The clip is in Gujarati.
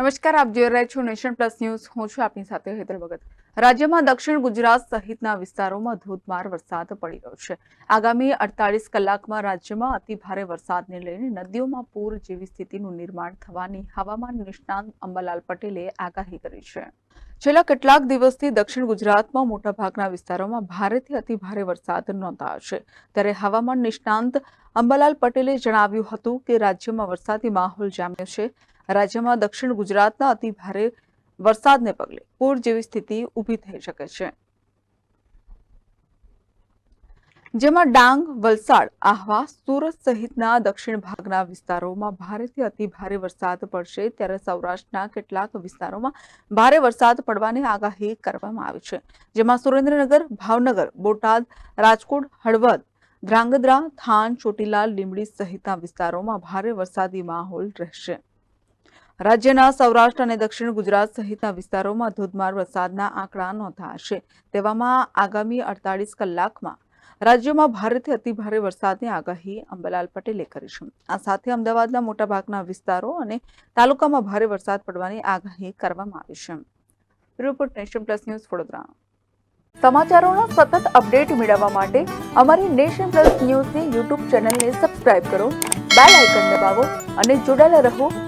નમસ્કાર, આપ જોઈ રહ્યા છો નેશન પ્લસ ન્યૂઝ. હું છું આપની સાથે હેતલ ભગત. રાજ્યમાં દક્ષિણ ગુજરાત સહિતના વિસ્તારોમાં ધોધમાર વરસાદ પડી રહ્યો છે. આગામી અડતાલીસ કલાકમાં રાજ્યમાં અતિ ભારે વરસાદને લઈને નદીઓમાં પૂર જેવી સ્થિતિનું નિર્માણ થવાની હવામાન નિષ્ણાંત અંબાલાલ પટેલે આગાહી કરી છે. છેલ્લા કેટલાક દિવસથી દક્ષિણ ગુજરાતમાં મોટાભાગના વિસ્તારોમાં ભારેથી અતિ ભારે વરસાદ નોંધાયો છે. ત્યારે હવામાન નિષ્ણાંત અંબાલાલ પટેલે જણાવ્યું હતું કે રાજ્યમાં વરસાદી માહોલ જામ્યો છે. રાજ્યમાં દક્ષિણ ગુજરાતના અતિ ભારે વરસાદને પગલે પૂર જેવી સ્થિતિ ઊભી થઈ શકે છે. જેમાં ડાંગ, વલસાડ, આહવા, સુરત સહિતના દક્ષિણ ભાગના વિસ્તારોમાં ભારેથી અતિ ભારે વરસાદ પડશે ત્યારે સૌરાષ્ટ્રના કેટલાક વિસ્તારોમાં ભારે વરસાદ પડવાની આગાહી કરવામાં આવી છે. જેમાં સુરેન્દ્રનગર, ભાવનગર, બોટાદ, રાજકોટ, હળવદ, ધ્રાંગધ્રા થાન ચોટીલા, લીંબડી સહિતના વિસ્તારોમાં ભારે વરસાદી માહોલ રહેશે. રાજ્યના સૌરાષ્ટ્ર અને દક્ષિણ ગુજરાત સહિતના વિસ્તારોમાં ધોધમાર વરસાદના આંકડા નોંધાશે તેવામાં આગામી અડતાલીસ કલાકમાં રાજ્યમાં ભારેથી અતિભારે વરસાદની આગાહી અંબલાલ પટેલે કરી છે. આ સાથે અમદાવાદના મોટાભાગના વિસ્તારો અને તાલુકામાં ભારે વરસાદ પડવાની આગાહી કરવામાં આવી છે. Report Nation Plus News Vadodara. સમાચારોનો સતત અપડેટ મેળવવા માટે અમારી નેશન પ્લસ ન્યૂઝની યુટ્યુબ ચેનલને સબસ્ક્રાઇબ કરો, બેલ આઇકન દબાવો અને જોડાયેલા રહો